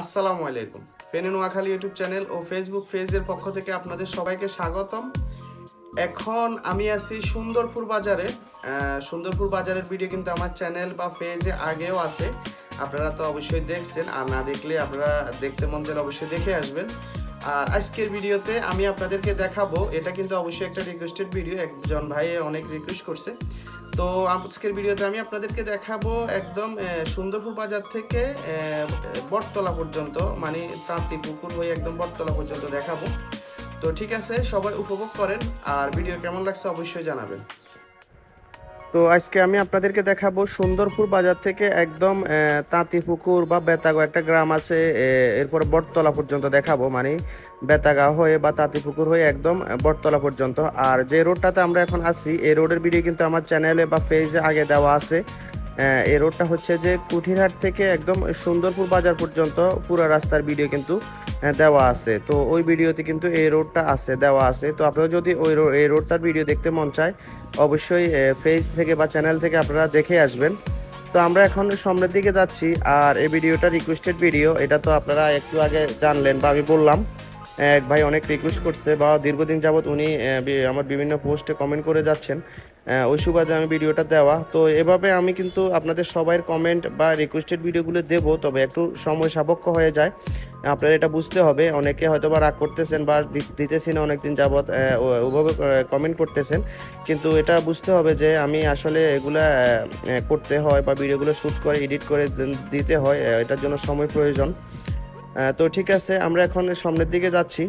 আসসালামু আলাইকুম। ফেনে নোয়াখালী ইউটিউব চ্যানেল ও ফেসবুক পেজের পক্ষ থেকে আপনাদের সবাইকে স্বাগতম। এখন আমি আছি সুন্দরপুর বাজারে। সুন্দরপুর বাজারের ভিডিও কিন্তু আমার চ্যানেল বা পেজে আগেও আছে। আপনারা তো অবশ্যই দেখছেন, আর না দেখলে আপনারা দেখতে মন চাইলে অবশ্যই দেখে আসবেন। আর আজকের ভিডিওতে আমি আপনাদেরকে দেখাবো, এটা কিন্তু অবশ্যই একটা রিকোয়েস্টেড ভিডিও একজন ভাই অনেক রিকোয়েস্ট করছে। তো আজকের ভিডিওতে আমি আপনাদেরকে দেখাবো একদম সুন্দরপুর বাজার থেকে বটতলা পর্যন্ত মানে তাঁতি পুকুর হয়ে একদম বটতলা পর্যন্ত দেখাবো। তো ঠিক আছে, সবাই উপভোগ করেন, আর ভিডিও কেমন লাগছে অবশ্যই জানাবেন। তো আজকে আমি আপনাদেরকে দেখাবো সুন্দরপুর বাজার থেকে একদম তাঁতিপুকুর বা বেতাগো একটা গ্রাম আছে এরপর বটতলা পর্যন্ত দেখাবো মানে বেতাগা হয়ে বা তাঁতিপুকুর হয়ে একদম বটতলা পর্যন্ত। আর যে রোডটাতে আমরা এখন আসি এই রোডের ভিডিও কিন্তু আমার চ্যানেলে বা পেজে আগে দেওয়া আছে। এই রোডটা হচ্ছে যে কুঠিরহাট থেকে একদম সুন্দরপুর বাজার পর্যন্ত পুরো রাস্তার ভিডিও কিন্তু দেওয়া আছে। তো ওই ভিডিওতে কিন্তু এই রোডটা আছে, দেওয়া আছে। তো আপনারা যদি ওই এই রোডটার ভিডিও দেখতে মন চায়, অবশ্যই ফেস থেকে বা চ্যানেল থেকে আপনারা দেখে আসবেন। তো আমরা এখন সামনের দিকে যাচ্ছি, আর এই ভিডিওটা রিকোয়েস্টেড ভিডিও এটা তো আপনারা একটু আগে জানলেন বা আমি বললাম। এক ভাই অনেক রিকোয়েস্ট করছে বা দীর্ঘদিন যাবৎ উনি আমার বিভিন্ন পোস্টে কমেন্ট করে যাচ্ছেন। ওই সুবাদে আমি ভিডিওটা দেওয়া। তো এভাবে আমি কিন্তু আপনাদের সবাইয়ের কমেন্ট বা রিকোয়েস্টেড ভিডিওগুলো দেবো, তবে একটু সময় সাপেক্ষ হয়ে যায়। আপনারা এটা বুঝতে হবে। অনেকে হয়তো বা রাগ করতেছেন বা দিতেছেন অনেকদিন যাবৎ ওভাবে কমেন্ট করতেছেন। কিন্তু এটা বুঝতে হবে যে আমি আসলে এগুলা করতে হয় বা ভিডিওগুলো শ্যুট করে এডিট করে দিতে হয়। এটার জন্য সময় প্রয়োজন। তো ঠিক আছে আমরা এখন সামনের দিকে যাচ্ছি।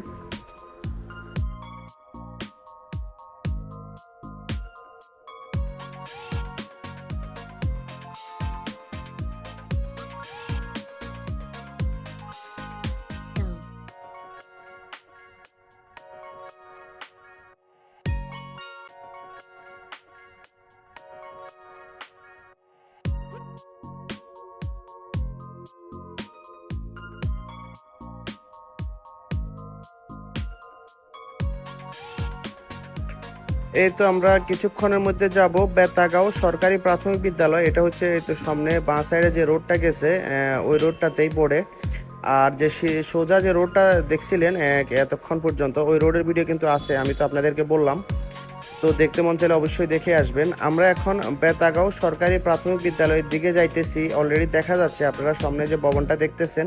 এই তো আমরা কিছুক্ষণের মধ্যে যাব বেতাগাঁও সরকারি প্রাথমিক বিদ্যালয়। এটা হচ্ছে এই তো সামনে বাঁ সাইডে যে রোডটা গেছে ওই রোডটাতেই পড়ে। আর যে সোজা যে রোডটা দেখছিলেন এতক্ষণ পর্যন্ত, ওই রোডের ভিডিও কিন্তু আছে, আমি তো আপনাদেরকে বললাম। তো দেখতে মন চাইলে অবশ্যই দেখে আসবেন। আমরা এখন বেতাগাঁও সরকারি প্রাথমিক বিদ্যালয়ের দিকে যাইতেছি। অলরেডি দেখা যাচ্ছে, আপনারা সামনে যে ভবনটা দেখতেছেন,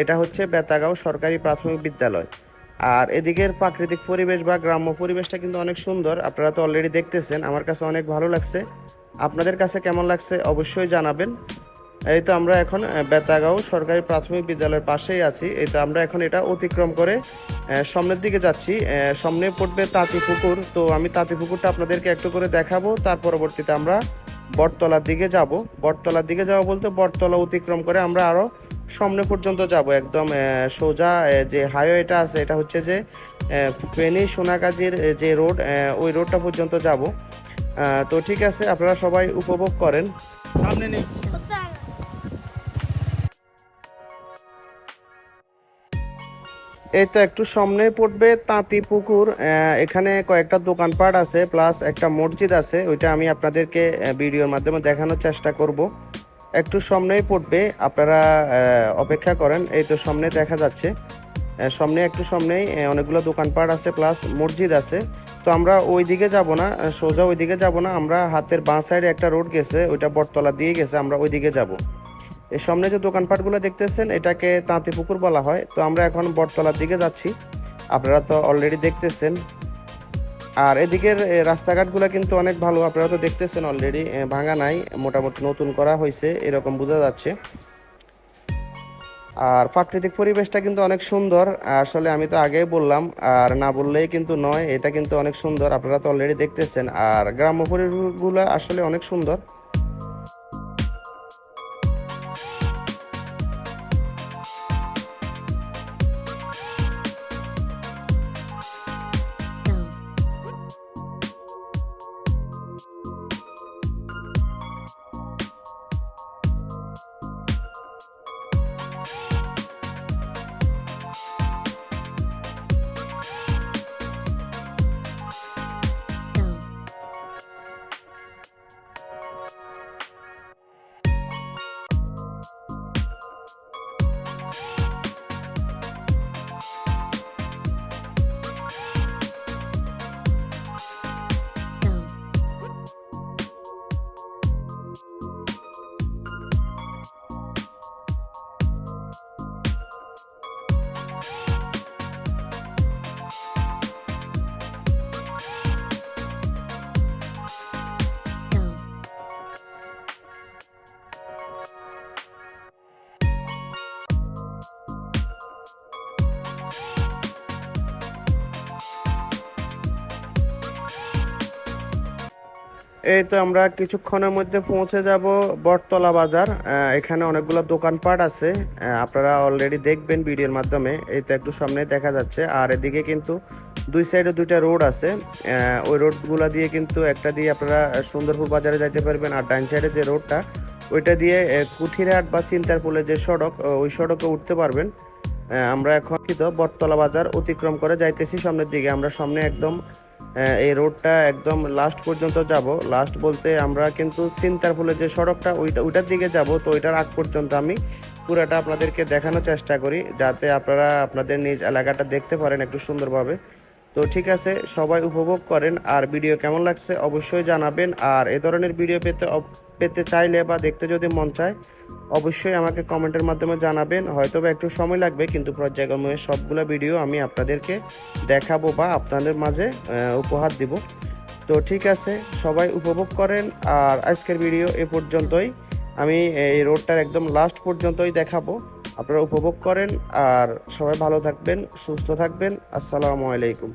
এটা হচ্ছে বেতাগাঁও সরকারি প্রাথমিক বিদ্যালয়। আর এদিকের প্রাকৃতিক পরিবেশ বা গ্রাম্য পরিবেশটা কিন্তু অনেক সুন্দর। আপনারা তো অলরেডি দেখতেছেন, আমার কাছে অনেক ভালো লাগছে। আপনাদের কাছে কেমন লাগছে অবশ্যই জানাবেন। এই তো আমরা এখন বেতাগাঁও সরকারি প্রাথমিক বিদ্যালয়ের পাশেই আছি। এই তো আমরা এখন এটা অতিক্রম করে সামনের দিকে যাচ্ছি। সামনে পড়বে তাঁতি পুকুর। তো আমি তাঁতি পুকুরটা আপনাদেরকে একটু করে দেখাবো। তার পরবর্তীতে আমরা বটতলার দিকে যাব। বটতলার দিকে যাব বলতে বটতলা অতিক্রম করে আমরা আরও সামনে পর্যন্ত যাব একদম সোজা যে হাইওয়েটা আছে এটা হচ্ছে যে ফেনী সোনাগাজীর যে রোড ওই রোডটা পর্যন্ত যাব। তো ঠিক আছে আপনারা সবাই উপভোগ করেন। সামনে নেই। এই তো একটু সামনে পড়বে তাঁতি পুকুর এখানে কয়েকটা দোকানপাট আছে প্লাস একটা মসজিদ আছে ওইটা আমি আপনাদেরকে ভিডিওর মাধ্যমে দেখানোর চেষ্টা করব। একটু সামনেই পড়বে, আপনারা অপেক্ষা করেন, এই তো সামনে দেখা যাচ্ছে। সামনে একটু সামনেই অনেকগুলো দোকানপাট আছে, প্লাস মসজিদ আছে। তো আমরা ওই দিকে যাব না সোজা ওই দিকে যাব না, আমরা হাতের বাঁ সাইডে একটা রোড গেছে, ওইটা বটতলা দিয়ে গেছে, আমরা ওই দিকে যাব। এই সামনে যে দোকানপাটগুলো দেখতেছেন, এটাকে তাঁতি পুকুর বলা হয়। তো আমরা এখন বটতলার দিকে যাচ্ছি। আপনারা তো অলরেডি দেখতেছেন আর এদিকের রাস্তাঘাটগুলো কিন্তু অনেক ভালো। আপনারা তো দেখতেছেন অলরেডি ভাঙা নাই, মোটামুটি নতুন করা হয়েছে, এরকম বোঝা যাচ্ছে। আর প্রাকৃতিক পরিবেশটা কিন্তু অনেক সুন্দর, আসলে আমি তো আগেই বললাম, আর না বললেই কিন্তু নয়, এটা কিন্তু অনেক সুন্দর, আপনারা তো অলরেডি দেখতেছেন। আর গ্রাম্য পরিবেশগুলো আসলে অনেক সুন্দর। এই তো আমরা কিছুক্ষণের মধ্যে পৌঁছে যাব বটতলা বাজার। এখানে অনেকগুলো দোকানপাট আছে। আপনারা অলরেডি দেখবেন ভিডিওর মাধ্যমে। এই তো একটু সামনে দেখা যাচ্ছে। আর এদিকে কিন্তু দুই সাইডে দুইটা রোড আছে। ওই রোডগুলো দিয়ে কিন্তু একটা দিয়ে আপনারা সুন্দরপুর বাজারে যাইতে পারবেন। আর ডান সাইডে যে রোডটা ওইটা দিয়ে কুঠিরহাট বা চিন্তারপুলে যে সড়ক ওই সড়কে উঠতে পারবেন। আমরা এখন কিন্তু বটতলা বাজার অতিক্রম করে যাইতেছি সামনের দিকে। আমরা সামনে একদম এই রোডটা একদম লাস্ট পর্যন্ত যাব। লাস্ট বলতে আমরা কিন্তু চিন্তারপুলের যে সড়কটা, ওইটা ওইটার দিকে যাব। তো ওইটার আগ পর্যন্ত আমি পুরাটা আপনাদেরকে দেখানোর চেষ্টা করি, যাতে আপনারা আপনাদের নিজ এলাকাটা দেখতে পারেন একটু সুন্দরভাবে। তো ঠিক আছে, সবাই উপভোগ করেন। আর ভিডিও কেমন লাগছে অবশ্যই জানাবেন। আর এ ধরনের ভিডিও পেতে পেতে চাইলে বা দেখতে যদি মন চায় অবশ্যই আমাকে কমেন্টের মাধ্যমে জানাবেন। হয়তো বা একটু সময় লাগবে, কিন্তু পর্যায়ক্রমে সবগুলো ভিডিও আমি আপনাদেরকে দেখাবো বা আপনাদের মাঝে উপহার দিব। তো ঠিক আছে, সবাই উপভোগ করেন, আর আজকের ভিডিও এ পর্যন্তই। আমি এই রোডটার একদম লাস্ট পর্যন্তই দেখাবো। আপনারা উপভোগ করেন, আর সবাই ভালো থাকবেন, সুস্থ থাকবেন। আসসালামু আলাইকুম।